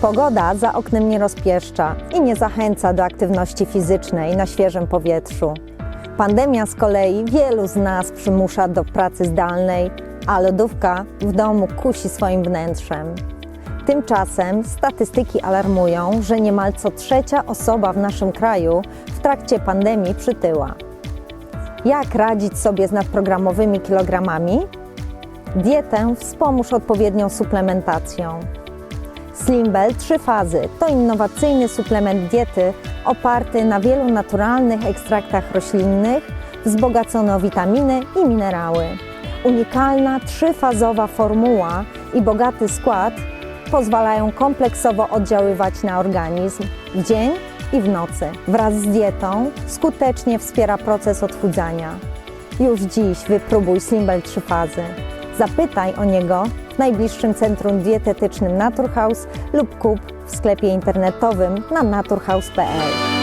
Pogoda za oknem nie rozpieszcza i nie zachęca do aktywności fizycznej na świeżym powietrzu. Pandemia z kolei wielu z nas przymusza do pracy zdalnej, a lodówka w domu kusi swoim wnętrzem. Tymczasem statystyki alarmują, że niemal co trzecia osoba w naszym kraju w trakcie pandemii przytyła. Jak radzić sobie z nadprogramowymi kilogramami? Dietę wspomóż odpowiednią suplementacją. Slimbel 3 fazy to innowacyjny suplement diety oparty na wielu naturalnych ekstraktach roślinnych, wzbogacony o witaminy i minerały. Unikalna trzyfazowa formuła i bogaty skład pozwalają kompleksowo oddziaływać na organizm w dzień i w nocy. Wraz z dietą skutecznie wspiera proces odchudzania. Już dziś wypróbuj Slimbel 3 fazy. Zapytaj o niego w najbliższym centrum dietetycznym Naturhaus lub kup w sklepie internetowym na naturhaus.pl.